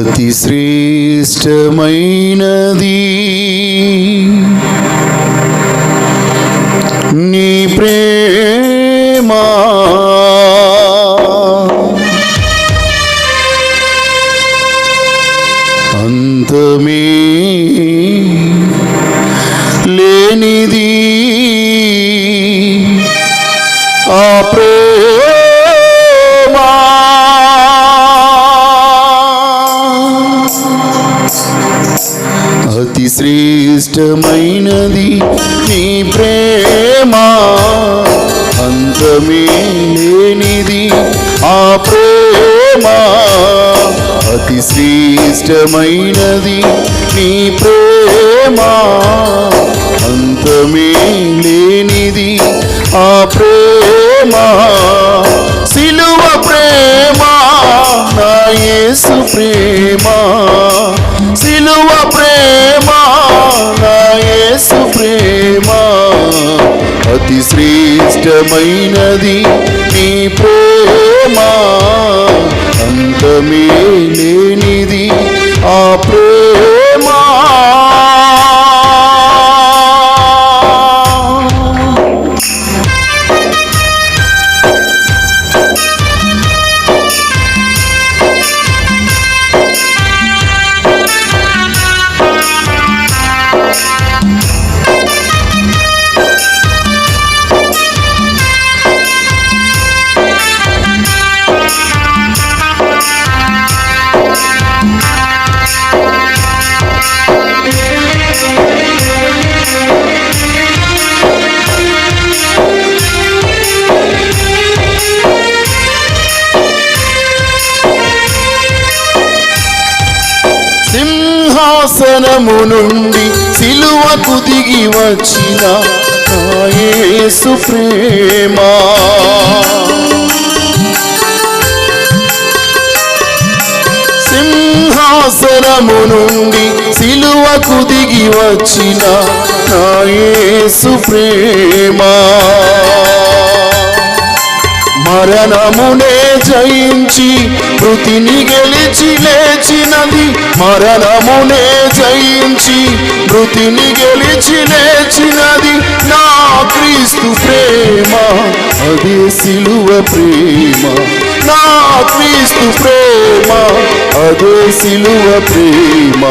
అతి శ్రేష్టమైనది. నీ ప్రేమా. అంతమే శ్రేష్టమైనది నీ ప్రేమ. అంతమే లేనిది ఆ ప్రేమ. అతి శ్రేష్టమైనది నీ ప్రేమ. అంతమే లేనిది ఆ ప్రేమ. శ్రేష్టమైనది నీ ప్రేమ అంతమే లేని సింహాసనము నుండి సిలువకు దిగి వచ్చిన నా యేసు ప్రేమ సింహాసనము నుండి సిలువకు దిగి వచ్చిన నా యేసు మరణమునే జయించి మృతిని గెలిచి లేచినది మరణమునే జయించి మృతిని గెలిచి లేచినది నా క్రీస్తు ప్రేమ అది సిలువ ప్రేమ. నా క్రీస్తు ప్రేమ అదే సిలువ ప్రేమ.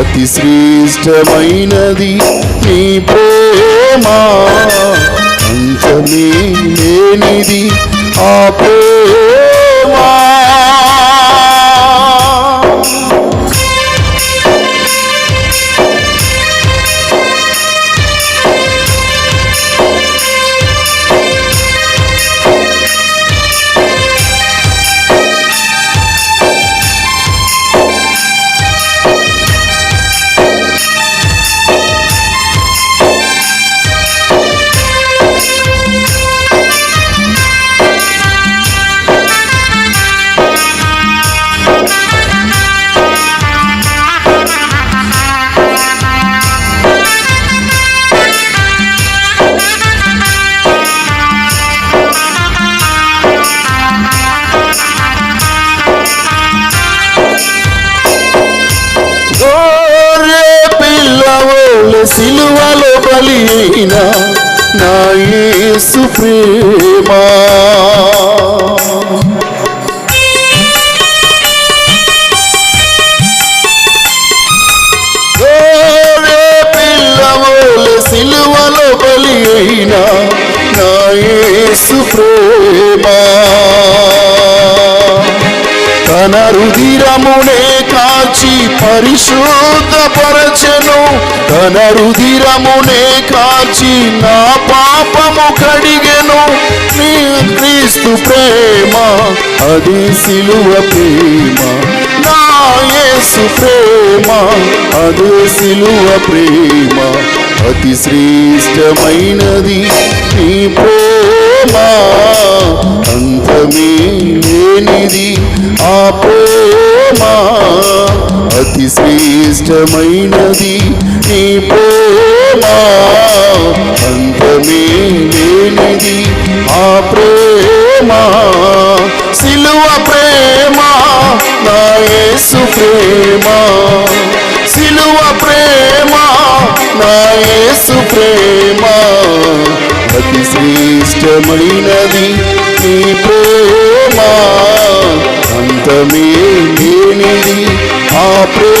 అతి శ్రేష్టమైనది నీ ప్రేమ. అంతమే లేనిది ఆ సిలువలో బలిన అయిన నా యేసు ప్రేమ. సిలువలో బలి అయిన నా యేసు ప్రేమ. తన రుధిరమునే కాచి పరిశుద్ధపరచెను తన రుధిరమునే కాచి నా పాపము కడిగెను. నీ క్రీస్తు ప్రేమ అది సిలువ ప్రేమ. నా యేసు ప్రేమ అది సిలువ ప్రేమ. అతి శ్రేష్టమైనది నీ ప్రేమ. శ్రేష్టమైనది నీ ప్రేమ. అంతమే లేనిది ఆ ప్రేమ. సిలువ ప్రేమ నా యేసు ప్రేమ. సిలువ ప్రేమ నా యేసు ప్రేమ. అతి శ్రేష్టమైనది నీ ప్రేమ. అంతమే లేనిది ఆ ప్రేమ.